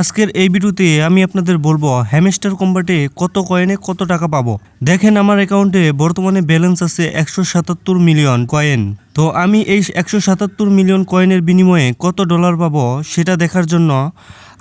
আজকের এই ভিডিওতে আমি আপনাদের বলব হ্যামস্টার কম্বাটে কত কয়েনে কত টাকা পাবো? দেখেন আমার অ্যাকাউন্টে বর্তমানে ব্যালেন্স আছে একশো সাতাত্তর মিলিয়ন কয়েন তো আমি এই একশো সাতাত্তর মিলিয়ন কয়েনের বিনিময়ে কত ডলার পাবো সেটা দেখার জন্য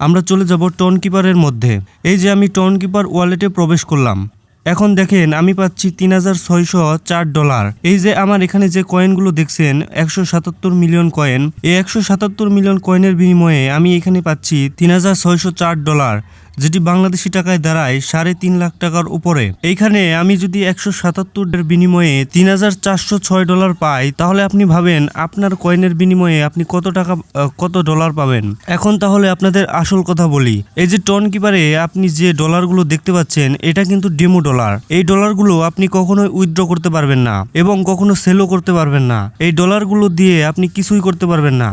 আমরা চলে যাব টন কিপারের মধ্যে। এই যে আমি টন কিপার ওয়ালেটে প্রবেশ করলাম। এখন দেখেন, আমি পাচ্ছি তিন হাজার ছয়শো চার ডলার। এই যে আমার এখানে যে কয়েনগুলো দেখছেন, একশো সাতাত্তর মিলিয়ন কয়েন এই একশো সাতাত্তর মিলিয়ন কয়েনের বিনিময়ে আমি এখানে পাচ্ছি তিন হাজার ছয়শো চার ডলার। যেটি বাংলাদেশি টাকায় দাঁড়ায় সাড়ে তিন লাখ টাকার উপরে। এইখানে আমি যদি একশো সাতাত্তরের বিনিময়ে তিন হাজার চারশো ছয় ডলার পাই, তাহলে আপনি ভাবেন আপনার কয়েনের বিনিময়ে আপনি কত টাকা কত ডলার পাবেন। এখন তাহলে আপনাদের আসল কথা বলি। এই যে টন কিপারে আপনি যে ডলারগুলো দেখতে পাচ্ছেন, এটা কিন্তু ডেমো ডলার। এই ডলারগুলো আপনি কখনোই উইথড্র করতে পারবেন না এবং কখনো সেলও করতে পারবেন না। এই ডলারগুলো দিয়ে আপনি কিছুই করতে পারবেন না।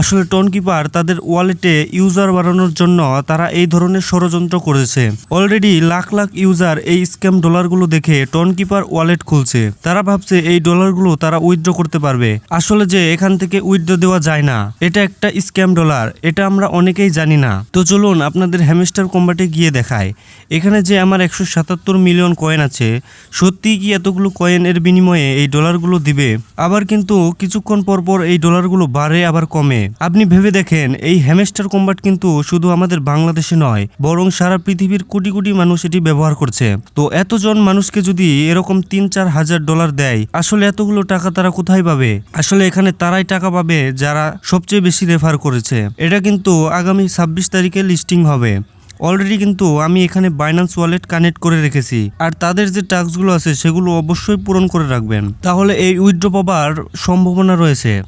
আসলে টন কিপার তাদের ওয়ালেটে ইউজার বাড়ানোর জন্য তারা এই ধরনের ষড়যন্ত্র করেছে। অলরেডি লাখ লাখ ইউজার এই স্ক্যাম ডলারগুলো দেখে টন কিপার ওয়ালেট খুলছে। তারা ভাবছে এই ডলারগুলো তারা উইথড্র করতে পারবে। আসলে যে এখান থেকে উইথড্র দেওয়া যায় না, এটা একটা স্ক্যাম ডলার, এটা আমরা অনেকেই জানি না। তো চলুন আপনাদের হ্যামস্টার কম্বাটে গিয়ে দেখায় এখানে যে আমার একশো সাতাত্তর মিলিয়ন কয়েন আছে, সত্যিই কি এতগুলো কয়েনের বিনিময়ে এই ডলারগুলো দিবে? আবার কিন্তু কিছুক্ষণ পর পর এই ডলারগুলো বাড়ে, আবার কমে। আপনি ভেবে দেখেন, এই হ্যামস্টার কম্বাট কিন্তু শুধু আমাদের বাংলাদেশে নয়, বরং সারা পৃথিবীর কোটি কোটি মানুষ এটি ব্যবহার করছে। তো এতজন মানুষকে যদি এরকম তিন চার হাজার ডলার দেয়, আসলে এতগুলো টাকা তারা কোথায় পাবে? আসলে এখানে তারাই টাকা পাবে যারা সবচেয়ে বেশি রেফার করেছে। এটা কিন্তু আগামী ছাব্বিশ তারিখে লিস্টিং হবে। অলরেডি কিন্তু আমি এখানে বাইন্যান্স ওয়ালেট কানেক্ট করে রেখেছি। আর তাদের যে টাস্কগুলো আছে, সেগুলো অবশ্যই পূরণ করে রাখবেন। তাহলে এই উইথড্র পাবার সম্ভাবনা রয়েছে।